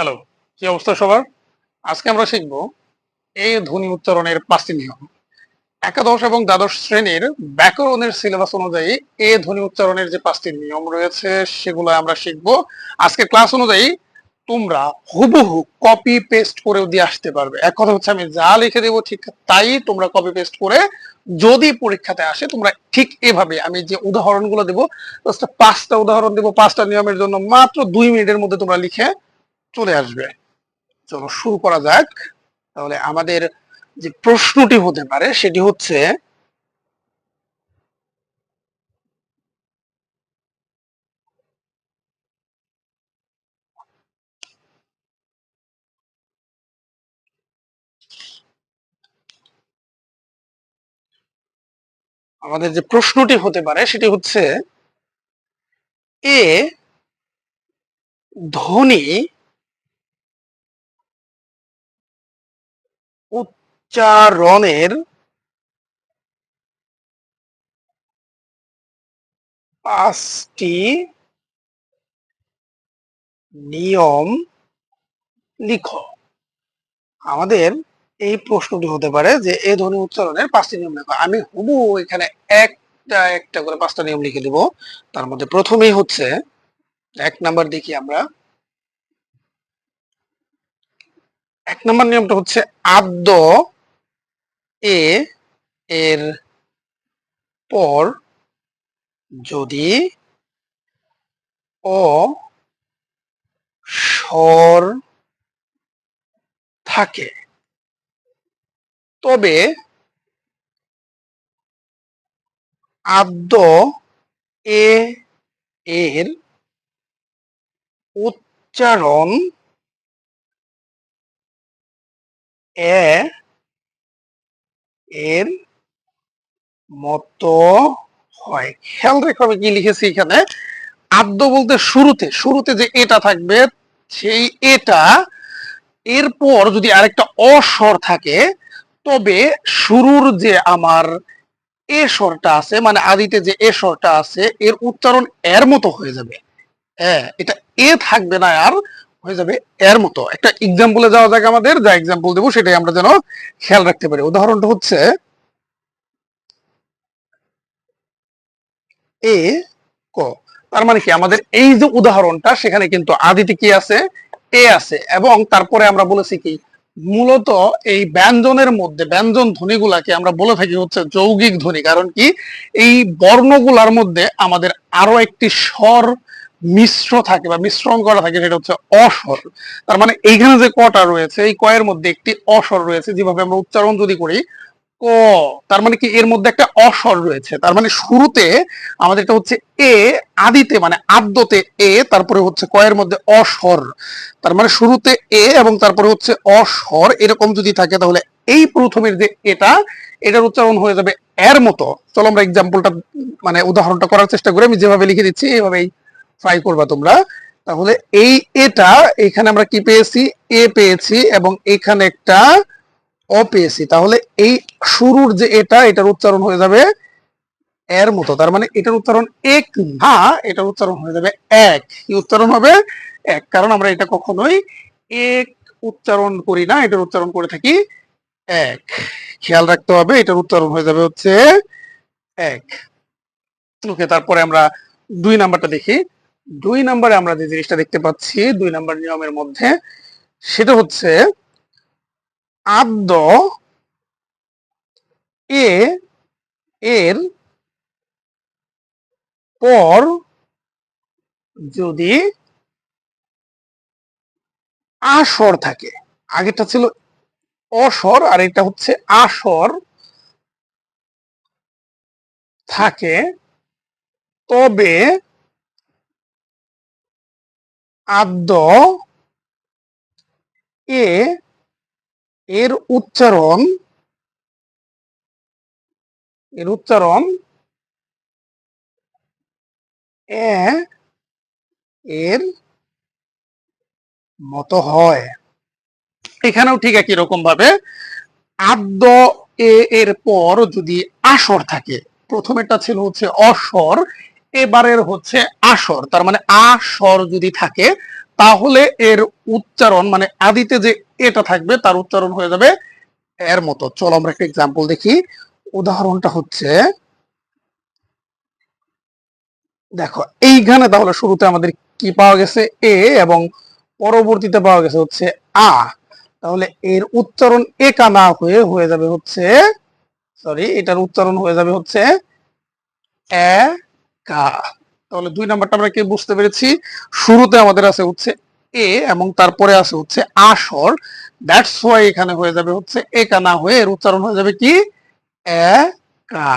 Hello কি অবস্থা সবার? আজকে আমরা শিখব এই ধ্বনি উচ্চারণের পাঁচটি নিয়ম। একাদশ এবং দ্বাদশ শ্রেণির ব্যাকরণের সিলেবাস অনুযায়ী এ ধ্বনি উচ্চারণের যে পাঁচটি নিয়ম রয়েছে, সেগুলো আমরা শিখব। আজকে ক্লাস অনুযায়ী তোমরা হুবহু কপি পেস্ট করেও দিয়ে আসতে পারবে। এক কথা হচ্ছে, আমি যা লিখে দেবো ঠিক তাই তোমরা কপি পেস্ট করে যদি পরীক্ষাতে আসে, তোমরা ঠিক এভাবে আমি যে উদাহরণগুলো দেবো পাঁচটা উদাহরণ দেবো, পাঁচটা নিয়মের জন্য মাত্র দুই মিনিটের মধ্যে তোমরা লিখে চলে আসবে। চলো শুরু করা যাক। তাহলে আমাদের যে প্রশ্নটি হতে পারে সেটি হচ্ছে, আমাদের যে প্রশ্নটি হতে পারে সেটি হচ্ছে, এ ধ্বনি উচ্চারণের পাঁচটি নিয়ম লিখো। আমাদের এই প্রশ্নটি হতে পারে যে এ ধ্বনি উচ্চারণের পাঁচটি নিয়ম লেখো। আমি হুবু এখানে একটা একটা করে পাঁচটা নিয়ম লিখে দিব। তার মধ্যে প্রথমেই হচ্ছে, এক নাম্বার দেখি আমরা এক নম্বর নিয়মটা হচ্ছে আদ্য এ এর পর যদি অ স্বর থাকে। তবে আদ্য এ এর উচ্চারণ এর মতো হয়। খেয়াল রেখো আমি কি লিখেছি এখানে। আদ্য বলতে শুরুতে শুরুতে যে এটা থাকবে, সেই এটা, এরপর যদি আরেকটা অস্বর থাকে, তবে শুরুর যে আমার এ স্বরটা আছে মানে আদিতে যে এ স্বরটা আছে, এর উচ্চারণ এর মতো হয়ে যাবে। হ্যাঁ এটা এ থাকবে না আর হয়ে যাবে এর মতো। একটা এক্সাম্পলে যাওয়া যাক আমাদের, যা এক্সাম্পল দেবো সেটাই আমরা যেন খেয়াল রাখতে পারি। উদাহরণটা হচ্ছে এ, ক। তার মানে কি? আমাদের এই যে উদাহরণটা, সেখানে কিন্তু আদিতে কি আছে? এ আছে। এবং তারপরে আমরা বলেছি কি? মূলত এই ব্যঞ্জনের মধ্যে, ব্যঞ্জন ধ্বনিগুলাকে আমরা বলে থাকি হচ্ছে যৌগিক ধ্বনি। কারণ কি? এই বর্ণগুলার মধ্যে আমাদের আরও একটি স্বর মিশ্র থাকে বা মিশ্রণ করা থাকে সেটা হচ্ছে অস্বর তার মানে এইখানে যে কটা রয়েছে, এই কয়ের মধ্যে একটি অস্বর রয়েছে, যেভাবে আমরা উচ্চারণ যদি করি, ক। তার মানে কি এর মধ্যে একটা অস্বর রয়েছে। তার মানে শুরুতে আমাদের এটা হচ্ছে এ, আদিতে মানে আদ্যতে এ, তারপরে হচ্ছে কয়ের মধ্যে অস্বর তার মানে শুরুতে এ এবং তারপরে হচ্ছে অস্বর এরকম যদি থাকে তাহলে এই প্রথমের যে এটা, এটার উচ্চারণ হয়ে যাবে এর মতো। চলো আমরা এক্সাম্পলটা মানে উদাহরণটা করার চেষ্টা করি, আমি যেভাবে লিখে দিচ্ছি এইভাবেই ট্রাই করবা তোমরা। তাহলে এই এটা, এখানে আমরা কি পেয়েছি? এ পেয়েছি এবং এখানে একটা অ পেয়েছি। তাহলে এই শুরুর যে এটা, এটার উচ্চারণ হয়ে যাবে এর মতো। তার মানে এটার উচ্চারণ এক না, এটার উচ্চারণ হয়ে যাবে এক। কি উচ্চারণ হবে? এক। কারণ আমরা এটা কখনোই এক উচ্চারণ করি না, এটার উচ্চারণ করে থাকি এক। খেয়াল রাখতে হবে, এটার উচ্চারণ হয়ে যাবে হচ্ছে এক। ওকে, তারপরে আমরা দুই নাম্বারটা দেখি। দুই নাম্বারে আমরা যে জিনিসটা দেখতে পাচ্ছি, দুই নাম্বার নিয়মের মধ্যে, সেটা হচ্ছে আদ্য এ, এর পর যদি আসর থাকে, আগেরটা ছিল অসর, আর এটা হচ্ছে আসর থাকে, তবে আদ্য এ এর উচ্চারণ এর উচ্চারণ এ এর মতো হয়। এখানেও ঠিক একই রকম ভাবে আদ্য এ এর পর যদি আসর থাকে, প্রথমেরটা ছিল হচ্ছে অস্বর এবারের হচ্ছে আসর। তার মানে আসর যদি থাকে, তাহলে এর উচ্চারণ মানে আদিতে যে এটা থাকবে, তার উচ্চারণ হয়ে যাবে এর মতো। চলো আমরা একটা এক্সাম্পল দেখি। উদাহরণটা হচ্ছে, দেখো, এইখানে তাহলে শুরুতে আমাদের কি পাওয়া গেছে? এ এবং পরবর্তীতে পাওয়া গেছে হচ্ছে আ। তাহলে এর উচ্চারণ একা না হয়ে হয়ে যাবে হচ্ছে সরি এটার উচ্চারণ হয়ে যাবে হচ্ছে এ কা। তাহলে দুই নাম্বারটা আমরা কি বুঝতে পেরেছি? শুরুতে আমাদের আছে হচ্ছে এ এবং তারপরে আছে হচ্ছে আসর। দ্যাটস ওয়াই এখানে হয়ে যাবে হচ্ছে একা না হয়ে এর উচ্চারণ হয়ে যাবে কি? এ কা।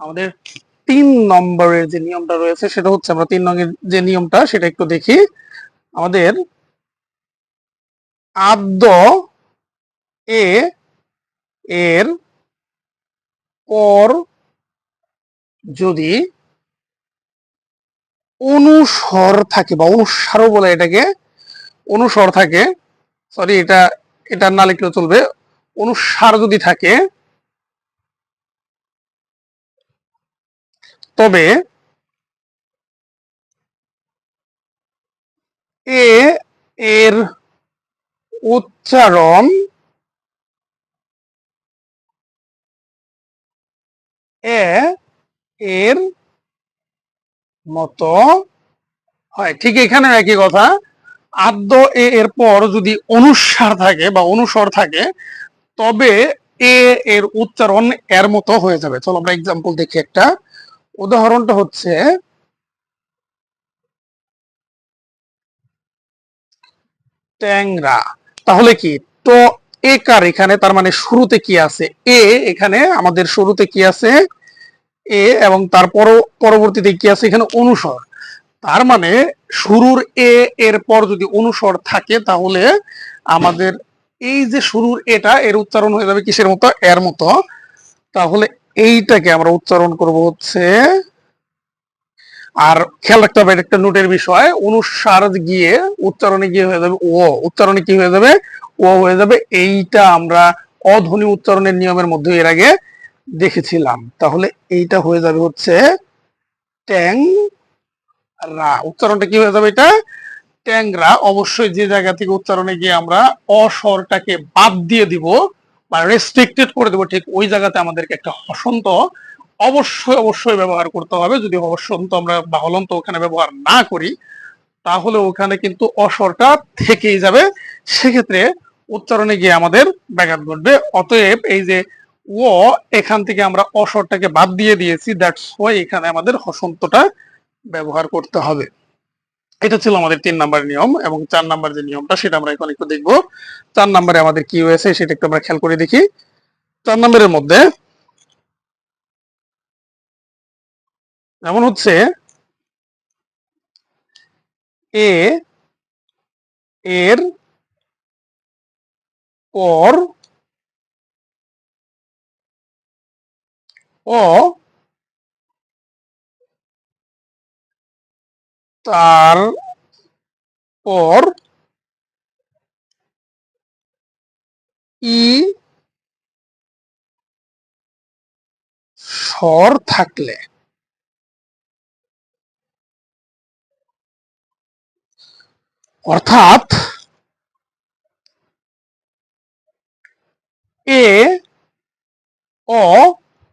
আমাদের তিন নম্বরের যে নিয়মটা রয়েছে সেটা হচ্ছে আমরা তিন নম্বরের যে নিয়মটা সেটা একটু দেখি। আমাদের আদ্য এ এর পর যদি অনুস্বর থাকে বা অনুস্বারও বলে এটাকে অনুস্বর থাকে সরি এটা এটা না লিখলেও চলবে, অনুসার যদি থাকে, তবে এ, এর উচ্চারণ এ এর মতো হয়। ঠিক এখানে একই কথা। আদ্য এ এর পর যদি অনুসার থাকে বা অনুসর থাকে, তবে এ এর উচ্চারণ এর মতো হয়ে যাবে। চলো আমরা এক্সাম্পল দেখি একটা। উদাহরণটা হচ্ছে, ট্যাংরা। তাহলে কি? তো এ কার? এখানে তার মানে শুরুতে কি আছে? এ, এখানে আমাদের শুরুতে কি আছে? এ এবং তারপর পরবর্তীতে কি আছে? এখানে অনুসর। তার মানে শুরুর এ, এর পর যদি অনুসর থাকে, তাহলে আমাদের এই যে শুরুর এটা, এর উচ্চারণ হয়ে যাবে কিসের মতো? এর মতো। তাহলে এইটাকে আমরা উচ্চারণ করব হচ্ছে আর খেয়াল রাখতে হবে একটা নোটের বিষয়। অনুসার গিয়ে উচ্চারণে গিয়ে হয়ে যাবে ও। উচ্চারণে কি হয়ে যাবে? ও হয়ে যাবে। এইটা আমরা অধ্বনি উচ্চারণের নিয়মের মধ্যে এর আগে দেখেছিলাম। তাহলে এইটা হয়ে যাবে হচ্ছে ট্যাং রা। উচ্চারণটা কি হয়ে যাবে এটা? ট্যাংরা অবশ্যই যে জায়গা থেকে উচ্চারণে গিয়ে আমরা অস্বরটাকে বাদ দিয়ে দিব বা রেস্ট্রিক্টেড করে দেবো, ঠিক ওই জায়গাতে আমাদেরকে একটা হসন্ত অবশ্যই অবশ্যই ব্যবহার করতে হবে। যদি হসন্ত আমরা বা হলন্ত ওখানে ব্যবহার না করি, তাহলে ওখানে কিন্তু অসরটা থেকেই যাবে। সেক্ষেত্রে উচ্চারণে গিয়ে আমাদের ব্যাঘাত ঘটবে। অতএব এই যে ও, এখান থেকে আমরা অসরটাকে বাদ দিয়ে দিয়েছি দ্যাটস ওয়াই এখানে আমাদের হসন্তটা ব্যবহার করতে হবে। এটা ছিল আমাদের তিন নাম্বার নিয়ম এবং চার নাম্বার যে নিয়মটা, সেটা আমরা এখন একটু দেখব। চার নাম্বারে আমাদের কি হয়েছে, সেটা একটু আমরা খেয়াল করে দেখি। চার নাম্বারের মধ্যে যেমন হচ্ছে এ এর পর ও তার পর ই স্বর থাকলে অর্থাৎ এ অ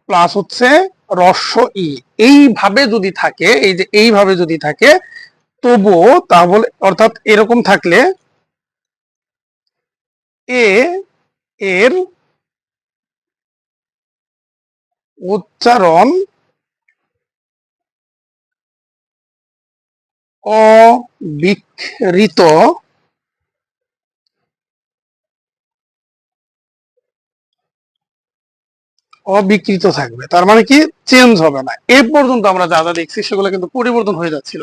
প্লাস হচ্ছে রস্য ই এইভাবে যদি থাকে, এই যে এইভাবে যদি থাকে, তবুও তাহলে অর্থাৎ এরকম থাকলে এ এর উচ্চারণ অবিকৃত অবিকৃত থাকবে। তার মানে কি? চেঞ্জ হবে না। এ পর্যন্ত আমরা যা যা দেখছি সেগুলো কিন্তু পরিবর্তন হয়ে যাচ্ছিল।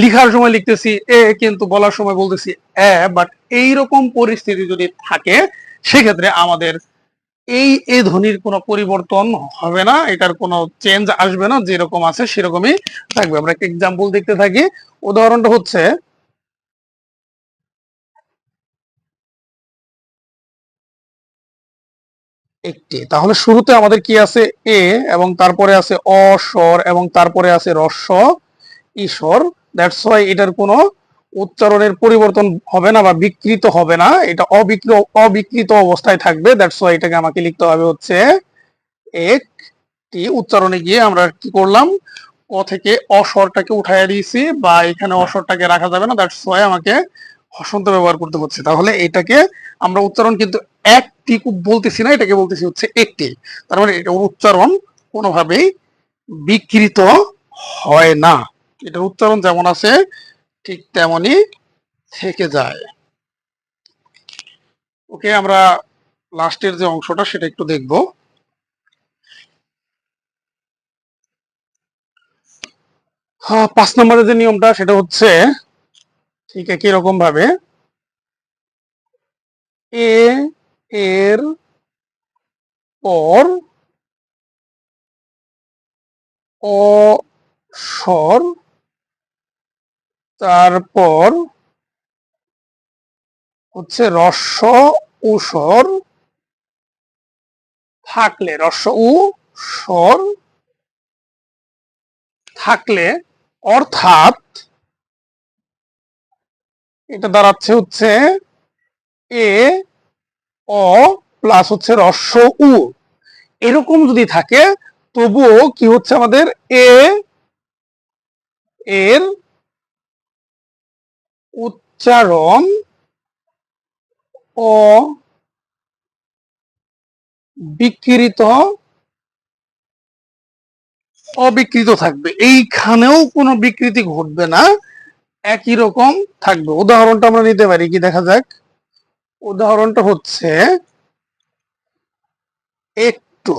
লিখার সময় লিখতেছি এ, কিন্তু বলার সময় বলতেছি এ বাট এইরকম পরিস্থিতি যদি থাকে, সেক্ষেত্রে আমাদের এই এ ধ্বনির কোনো পরিবর্তন হবে না, এটার কোনো চেঞ্জ আসবে না, যেরকম আছে সেরকমই থাকবে। আমরা একটা এক্সাম্পল দেখতে থাকি। উদাহরণটা হচ্ছে, একটি। তাহলে শুরুতে আমাদের কি আছে? এ এবং তারপরে আছে অ, স্বর এবং তারপরে আছে রস্ব, ঈশ্বর। দ্যাটস ওয়াই এটার কোনো উচ্চারণের পরিবর্তন হবে না বা বিকৃত হবে না, এটা অবিকৃত অবিকৃত অবস্থায় থাকবে দ্যাটস ওয়াই এটাকে আমাকে লিখতে হবে হচ্ছে একটি উচ্চারণে গিয়ে আমরা কি করলাম ক থেকে অস্বরটাকে উঠাইয়া দিয়েছি বা এখানে অস্বরটাকে রাখা যাবে না দ্যাটস ওয়াই আমাকে হসন্ত ব্যবহার করতে হচ্ছে। তাহলে এটাকে আমরা উচ্চারণ কিন্তু একটি বলতেছি না, এটাকে বলতেছি হচ্ছে একটি। তার মানে এটা উচ্চারণ কোনোভাবেই বিকৃত হয় না। এটার উচ্চারণ যেমন আছে ঠিক তেমনই থেকে যায়। ওকে, আমরা লাস্টের যে অংশটা সেটা একটু দেখব। হ্যাঁ পাঁচ নম্বরের যে নিয়মটা সেটা হচ্ছে ঠিক একই রকম ভাবে এ এর পর অ তারপর হচ্ছে রস্য, উসর থাকলে, রস্য উ স্বর থাকলে অর্থাৎ এটা দাঁড়াচ্ছে হচ্ছে এ, অ প্লাস হচ্ছে রস্য, উ। এরকম যদি থাকে, তবুও কি হচ্ছে আমাদের এ, এর উচ্চারণ ও বিকৃত, অবিকৃত থাকবে। এইখানেও কোনো বিকৃতি ঘটবে না, একই রকম থাকবে। উদাহরণটা আমরা নিতে পারি, কি দেখা যাক? উদাহরণটা হচ্ছে, একটু।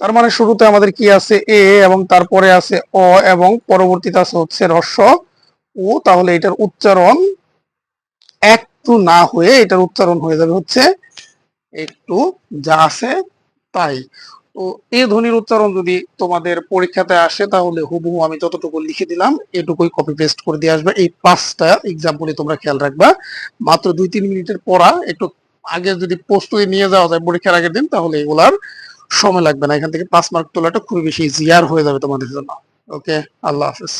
তার মানে শুরুতে আমাদের কি আছে? এ এবং তারপরে আছে অ এবং পরবর্তীতে আছে হচ্ছে রস্য ও, তাহলে এটার উচ্চারণ একটু না হয়ে এটার উচ্চারণ হয়ে যাবে হচ্ছে একটু যা আছে তাই। তো এই ধ্বনির উচ্চারণ যদি তোমাদের পরীক্ষাতে আসে তাহলে হুবহু আমি যতটুকু লিখে দিলাম এটুকুই কপি পেস্ট করে দিয়ে আসবে। এই পাঁচটা এক্সাম্পলে তোমরা খেয়াল রাখবা। মাত্র দুই তিন মিনিটের পড়া, একটু আগে যদি প্রস্তুতি নিয়ে যাওয়া যায় পরীক্ষার আগের দিন, তাহলে এগুলার সময় লাগবে না। এখান থেকে পাঁচ মার্ক তোলাটা খুবই বেশি জিয়ার হয়ে যাবে তোমাদের জন্য। ওকে আল্লাহ হাফেজ।